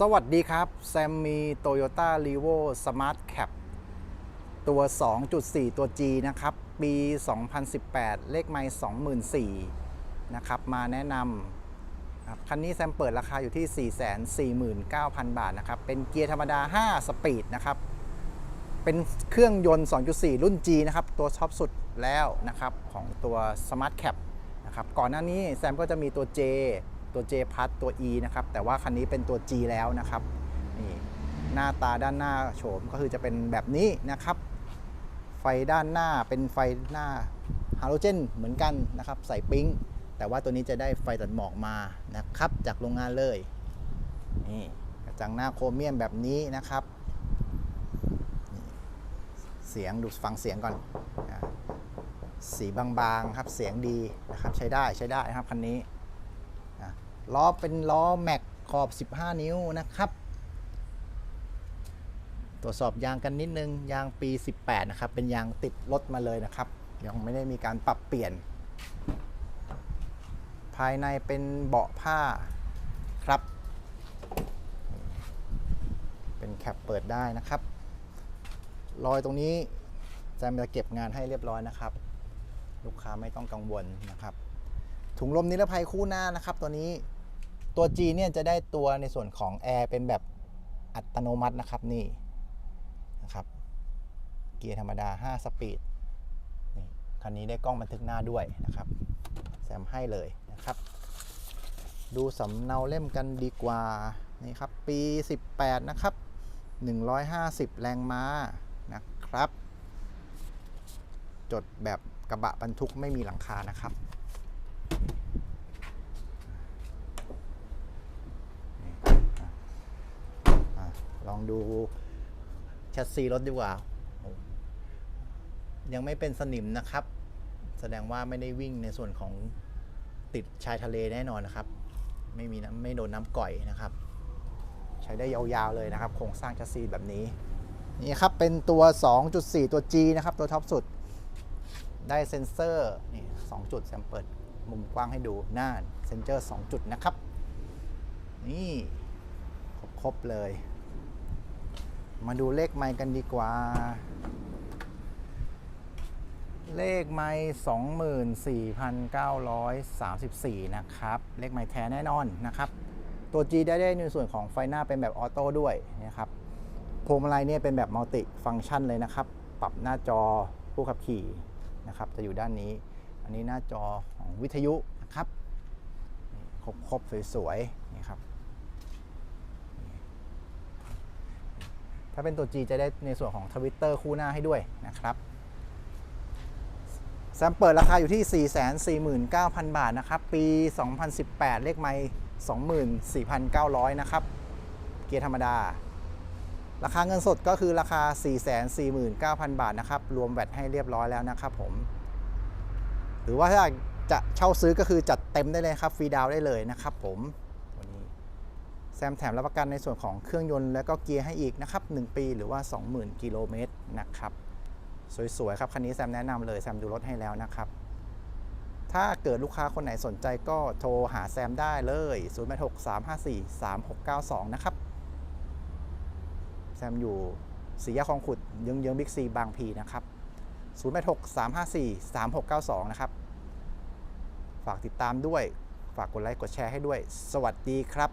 สวัสดีครับ แซมมี Toyota r e v o Smart Cap ตัว 2.4 ตัว G นะครับ ปี 2018 เลขไมล์24,000นะครับ มาแนะนำครับคันนี้แซมเปิดราคาอยู่ที่ 449,000 บาทนะครับ เป็นเกียร์ธรรมดา 5 สปีดนะครับ เป็นเครื่องยนต์ 2.4 รุ่น G นะครับ ตัวท็อปสุดแล้วนะครับ ของตัว Smart Cap นะครับ ก่อนหน้านี้แซมก็จะมีตัว J ตัว J พัทตัว E นะครับ แต่ว่าคันนี้เป็นตัว G แล้วนะครับ นี่หน้าตาด้านหน้าโฉมก็คือจะเป็นแบบนี้นะครับ ไฟด้านหน้าเป็นไฟหน้าฮาโลเจนเหมือนกันนะครับใส่ปิ๊งแต่ว่าตัวนี้จะได้ไฟตัดหมอกมานะครับ จากโรงงานเลยนี่กระจังหน้าโครเมียมแบบนี้นะครับ เสียงดูฟังเสียงก่อน สีบางๆครับเสียงดีนะครับใช้ได้ใช้ได้นะครับคันนี้ ล้อเป็นล้อแม็กขอบ 15 นิ้วนะครับ ตรวจสอบยางกันนิดนึง ยางปี 18 นะครับ เป็นยางติดรถมาเลยนะครับ ยังไม่ได้มีการปรับเปลี่ยน ภายในเป็นเบาะผ้าครับ เป็นแคปเปิดได้นะครับ รอยตรงนี้แซมจะเก็บงานให้เรียบร้อยนะครับ ลูกค้าไม่ต้องกังวลนะครับ ถุงลมนิรภัยคู่หน้านะครับ ตัวนี้ ตัว G เนี่ยจะได้ตัวในส่วนของแอร์เป็นแบบอัตโนมัตินะครับนี่นะครับเกียร์ธรรมดา 5 สปีดนี่คันนี้ได้กล้องบันทึกหน้าด้วยนะครับแซมให้เลยนะครับ ดูสำเนาเล่มกันดีกว่านี่ครับปี 18 นะครับ 150 แรงม้านะครับ จดแบบกระบะบรรทุกไม่มีหลังคานะครับ นี่อะอะ ลองดูแชสซีรถดีกว่า ยังไม่เป็นสนิมนะครับ แสดงว่าไม่ได้วิ่งในส่วนของติดชายทะเลแน่นอนนะครับ ไม่มีน้ำไม่โดนน้ำก่อยนะครับ ใช้ได้ยาวๆเลยนะครับ โครงสร้างแชสซีแบบนี้ นี่ครับเป็นตัว 2.4 ตัว G นะครับ ตัวท็อปสุด ได้เซ็นเซอร์นี่2จุดแซมเปิดมุมกว้างให้ดูหน้าเซนเซอร์2จุดนะครับ นี่ ครบ ๆ เลย มาดูเลขไมค์กันดีกว่า เลขไมค์24,934 นะครับ เลขไมค์แท้แน่นอนนะครับ ตัว G ได้ได้ในส่วนของไฟหน้าเป็นแบบออโต้ด้วยนะครับพวงมาลัยเนี่ยเป็นแบบมัลติฟังก์ชันเลยนะครับ ปรับหน้าจอผู้ขับขี่นะครับ จะอยู่ด้านนี้ อันนี้หน้าจอของวิทยุนะครับ ครบๆสวยๆนี่ครับ ถ้าเป็นตัว G จะได้ในส่วนของทวิตเตอร์คู่หน้าให้ด้วยนะครับแซมเปิดราคาอยู่ที่ 449,000 บาทนะครับ ปี 2018 เลขไมล์24,900 นะครับ เกียร์ธรรมดา ราคาเงินสดก็คือราคา 449,000 บาทนะครับ รวมแวตให้เรียบร้อยแล้วนะครับผม หรือว่าถ้าจะเช่าซื้อก็คือจัดเต็มได้เลยครับ ฟรีดาวได้เลยนะครับผม แซมแถมรับประกันในส่วนของเครื่องยนต์และก็เกียร์ให้อีกนะครับ 1 ปีหรือว่า 20,000 กิโลเมตรนะครับ สวยๆ ครับ คันนี้แซมแนะนำเลย แซมดูรถให้แล้วนะครับ ถ้าเกิดลูกค้าคนไหนสนใจก็โทรหาแซมได้เลย 0 8 6 3 5 4 3 6 9 2 นะครับ แซมอยู่สี่แยกคลองขุดเยื้องๆบิ๊กซีบางพีนะครับ 0 8 6 3 5 4 3 6 9 2 นะครับ ฝากติดตามด้วย ฝากกดไลค์กดแชร์ให้ด้วย สวัสดีครับ